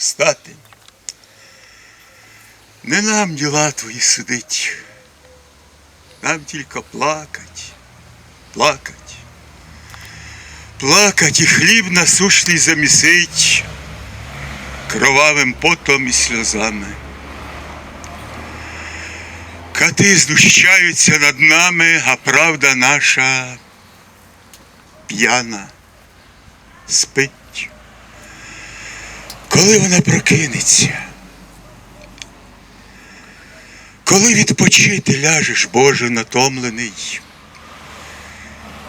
встати. Не нам діла твої судить, нам тільки плакать, плакать. Плакать і хліб насущний замісить кровавим потом і сльозами. Кати знущаються над нами, а правда наша п'яна спить. Коли вона прокинеться, коли відпочити ляжеш, Боже, натомлений,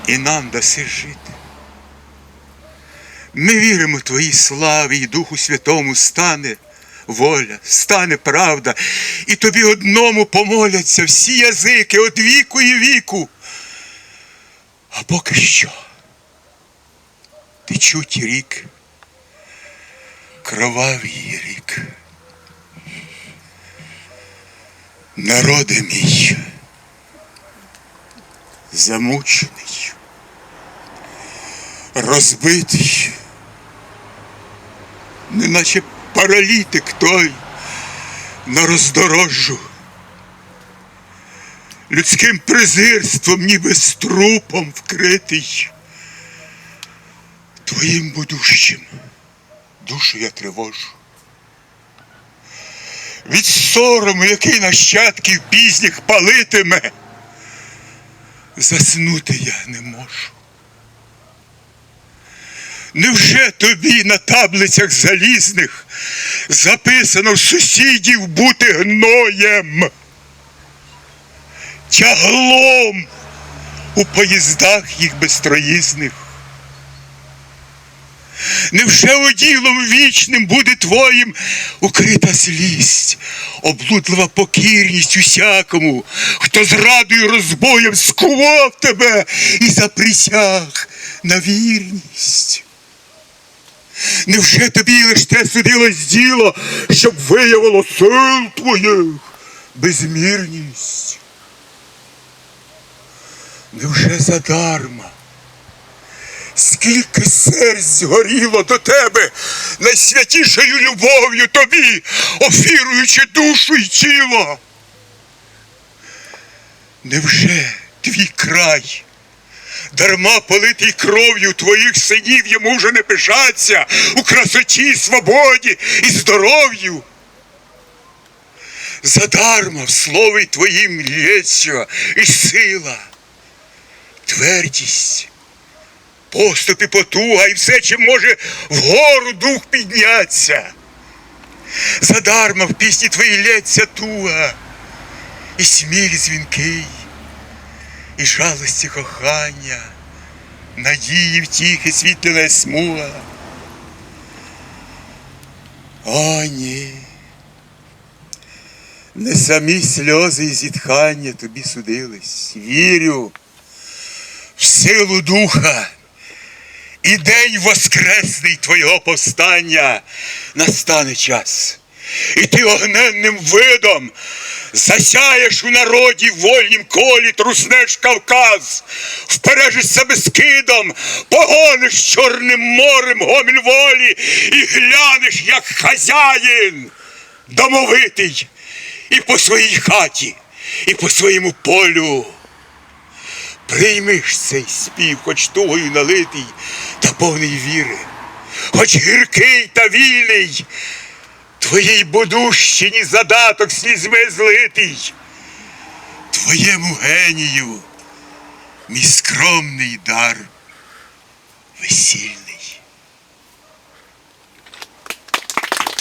і нам даси жити. Ми віримо Твоїй славі і Духу Святому стане воля, стане правда, і тобі одному помоляться всі язики від віку і віку. А поки що течуть рік, кровавий рік. Народи мій, замучений, розбитий, неначе паралітик той на роздорожжю. Людським презирством, ніби з трупом вкритий. Твоїм будущим душу я тривожу. Від сорому, який нащадків пізніх палитиме, заснути я не можу. Невже тобі на таблицях залізних записано в сусідів бути гноєм, тяглом у поїздах їх безтроїзних? Невже оділом вічним буде твоїм укрита злість, облудлива покірність усякому, хто зрадою розбоєм скував тебе і заприсяг на вірність? Невже тобі лиш те судилось діло, щоб виявило сил твоїх безмірність? Невже задарма? Скільки серць згоріло до тебе найсвятішою любов'ю тобі, офіруючи душу й тіло? Невже твій край, дарма политий кров'ю твоїх синів йому вже не пишаться у красоті, свободі і здоров'ю? Задарма в слові твоїм лється і сила, твердість поступ і потуга, і все, чим може вгору дух підняться. Задарма в пісні твоїй лється туга, і сміх дзвінкий, і жалості кохання, надії втіхи, світлене смуга. О, ні. Не самі сльози і зітхання тобі судились. Вірю в силу духа. І день воскресний твого повстання настане час. І ти огненним видом засяєш у народі вольнім колі, труснеш Кавказ, впережиш себе скидом, погониш Чорним морем гоміль волі і глянеш, як хазяїн, домовитий, і по своїй хаті, і по своєму полю. Приймиш цей спів, хоч тугою налитий та повний віри, хоч гіркий та вільний, твоїй будущині задаток слізьми злитий, твоєму генію мій скромний дар весільний.